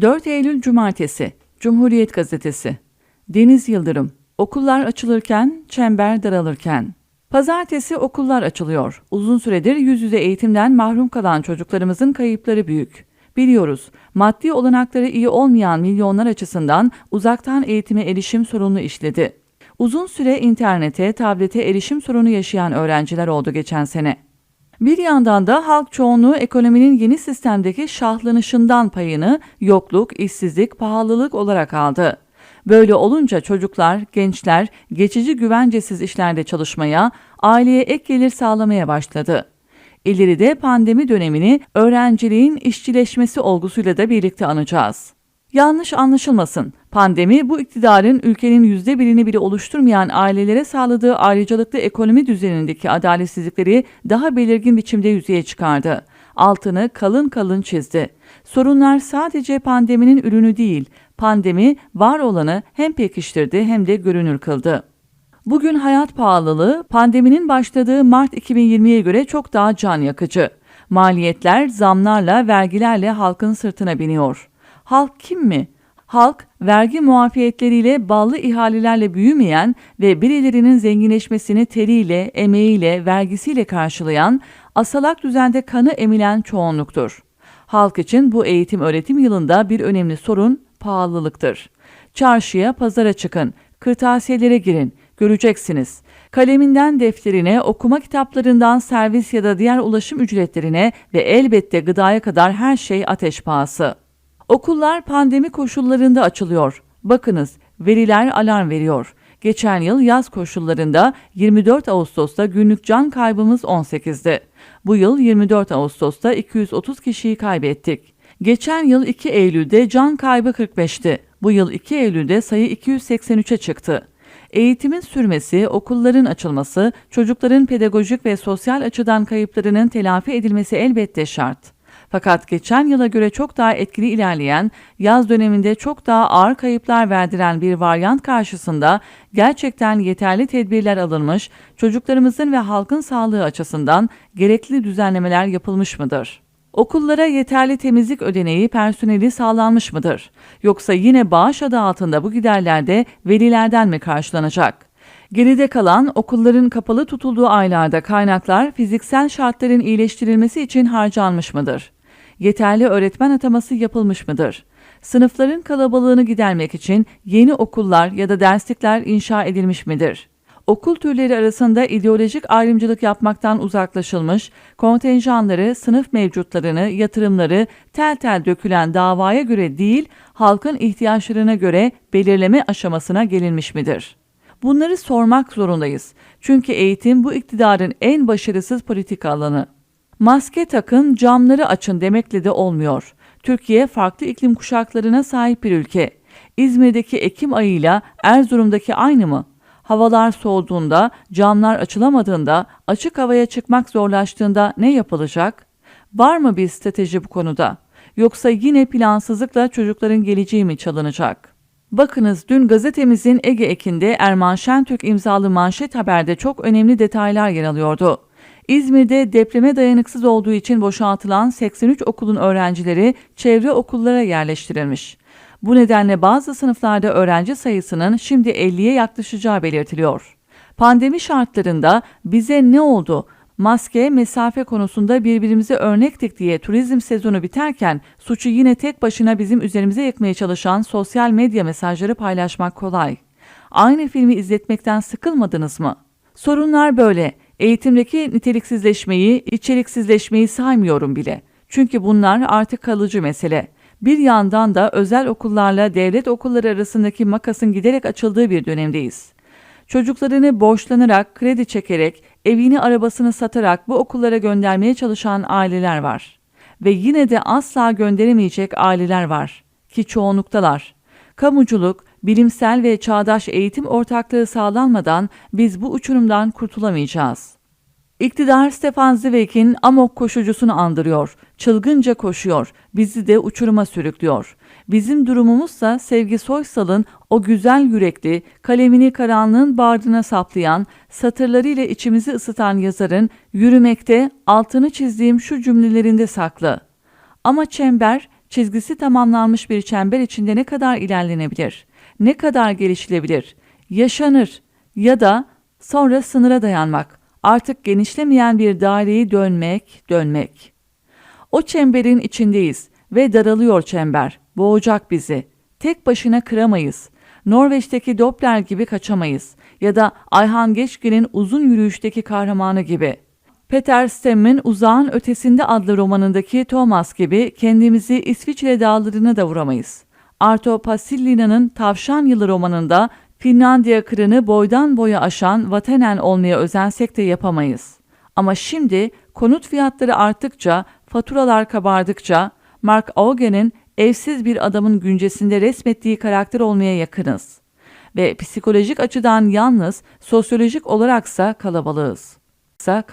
4 Eylül Cumartesi Cumhuriyet Gazetesi Deniz Yıldırım Okullar açılırken, çember daralırken Pazartesi okullar açılıyor. Uzun süredir yüz yüze eğitimden mahrum kalan çocuklarımızın kayıpları büyük. Biliyoruz, maddi olanakları iyi olmayan milyonlar açısından uzaktan eğitime erişim sorununu işledi. Uzun süre internete, tablete erişim sorunu yaşayan öğrenciler oldu geçen sene. Bir yandan da halk çoğunluğu ekonominin yeni sistemdeki şahlanışından payını yokluk, işsizlik, pahalılık olarak aldı. Böyle olunca çocuklar, gençler geçici güvencesiz işlerde çalışmaya, aileye ek gelir sağlamaya başladı. İleride pandemi dönemini öğrenciliğin işçileşmesi olgusuyla da birlikte anacağız. Yanlış anlaşılmasın. Pandemi bu iktidarın ülkenin yüzde birini bile oluşturmayan ailelere sağladığı ayrıcalıklı ekonomi düzenindeki adaletsizlikleri daha belirgin biçimde yüzeye çıkardı. Altını kalın kalın çizdi. Sorunlar sadece pandeminin ürünü değil, pandemi var olanı hem pekiştirdi hem de görünür kıldı. Bugün hayat pahalılığı pandeminin başladığı Mart 2020'ye göre çok daha can yakıcı. Maliyetler zamlarla, vergilerle halkın sırtına biniyor. Halk kim mi? Halk, vergi muafiyetleriyle, ballı ihalelerle büyümeyen ve birilerinin zenginleşmesini teriyle, emeğiyle, vergisiyle karşılayan, asalak düzende kanı emilen çoğunluktur. Halk için bu eğitim öğretim yılında bir önemli sorun pahalılıktır. Çarşıya, pazara çıkın, kırtasiyelere girin, göreceksiniz. Kaleminden defterine, okuma kitaplarından servis ya da diğer ulaşım ücretlerine ve elbette gıdaya kadar her şey ateş pahası. Okullar pandemi koşullarında açılıyor. Bakınız, veriler alarm veriyor. Geçen yıl yaz koşullarında 24 Ağustos'ta günlük can kaybımız 18'di. Bu yıl 24 Ağustos'ta 230 kişiyi kaybettik. Geçen yıl 2 Eylül'de can kaybı 45'ti. Bu yıl 2 Eylül'de sayı 283'e çıktı. Eğitimin sürmesi, okulların açılması, çocukların pedagojik ve sosyal açıdan kayıplarının telafi edilmesi elbette şart. Fakat geçen yıla göre çok daha etkili ilerleyen, yaz döneminde çok daha ağır kayıplar verdiren bir varyant karşısında gerçekten yeterli tedbirler alınmış, çocuklarımızın ve halkın sağlığı açısından gerekli düzenlemeler yapılmış mıdır? Okullara yeterli temizlik ödeneği personeli sağlanmış mıdır? Yoksa yine bağış adı altında bu giderlerde velilerden mi karşılanacak? Geride kalan okulların kapalı tutulduğu aylarda kaynaklar fiziksel şartların iyileştirilmesi için harcanmış mıdır? Yeterli öğretmen ataması yapılmış mıdır? Sınıfların kalabalığını gidermek için yeni okullar ya da derslikler inşa edilmiş midir? okul türleri arasında ideolojik ayrımcılık yapmaktan uzaklaşılmış, kontenjanları, sınıf mevcutlarını, yatırımları tel tel dökülen davaya göre değil, halkın ihtiyaçlarına göre belirleme aşamasına gelinmiş midir? Bunları sormak zorundayız. Çünkü eğitim bu iktidarın en başarısız politika alanı. Maske takın, camları açın demekle de olmuyor. Türkiye farklı iklim kuşaklarına sahip bir ülke. İzmir'deki Ekim ayıyla Erzurum'daki aynı mı? Havalar soğuduğunda, camlar açılamadığında, açık havaya çıkmak zorlaştığında ne yapılacak? Var mı bir strateji bu konuda? Yoksa yine plansızlıkla çocukların geleceği mi çalınacak? Bakınız dün gazetemizin Ege ekinde Erman Şentürk imzalı manşet haberde çok önemli detaylar yer alıyordu. İzmir'de depreme dayanıksız olduğu için boşaltılan 83 okulun öğrencileri çevre okullara yerleştirilmiş. Bu nedenle bazı sınıflarda öğrenci sayısının şimdi 50'ye yaklaşacağı belirtiliyor. Pandemi şartlarında bize ne oldu? Maske, mesafe konusunda birbirimize örnektik diye turizm sezonu biterken suçu yine tek başına bizim üzerimize yıkmaya çalışan sosyal medya mesajları paylaşmak kolay. Aynı filmi izletmekten sıkılmadınız mı? Sorunlar böyle. Eğitimdeki niteliksizleşmeyi, içeriksizleşmeyi saymıyorum bile. Çünkü bunlar artık kalıcı mesele. Bir yandan da özel okullarla devlet okulları arasındaki makasın giderek açıldığı bir dönemdeyiz. Çocuklarını borçlanarak, kredi çekerek, evini arabasını satarak bu okullara göndermeye çalışan aileler var. Ve yine de asla gönderemeyecek aileler var ki çoğunluktalar. Kamuculuk, bilimsel ve çağdaş eğitim ortaklığı sağlanmadan biz bu uçurumdan kurtulamayacağız. İktidar Stefan Zweig'in amok koşucusunu andırıyor. Çılgınca koşuyor. Bizi de uçuruma sürüklüyor. Bizim durumumuzsa Sevgi Soysal'ın o güzel yürekli, kalemini karanlığın bardına saplayan, satırlarıyla içimizi ısıtan yazarın yürümekte altını çizdiğim şu cümlelerinde saklı. Ama çember çizgisi tamamlanmış bir çember içinde ne kadar ilerlenebilir, ne kadar gelişilebilir, yaşanır ya da sonra sınıra dayanmak, artık genişlemeyen bir daireyi dönmek, dönmek. O çemberin içindeyiz ve daralıyor çember, boğacak bizi. Tek başına kıramayız. Norveç'teki Doppler gibi kaçamayız ya da Ayhan Geçkin'in uzun yürüyüşteki kahramanı gibi. Peter Stemm'in Uzağın Ötesinde adlı romanındaki Thomas gibi kendimizi İsviçre dağlarına da vuramayız. Arto Pasillina'nın Tavşan Yılı romanında Finlandiya kırını boydan boya aşan Vatenen olmaya özensek de yapamayız. Ama şimdi konut fiyatları arttıkça, faturalar kabardıkça Mark Augen'in evsiz bir adamın güncesinde resmettiği karakter olmaya yakınız. Ve psikolojik açıdan yalnız, sosyolojik olaraksa kalabalığız. Kalabalığız.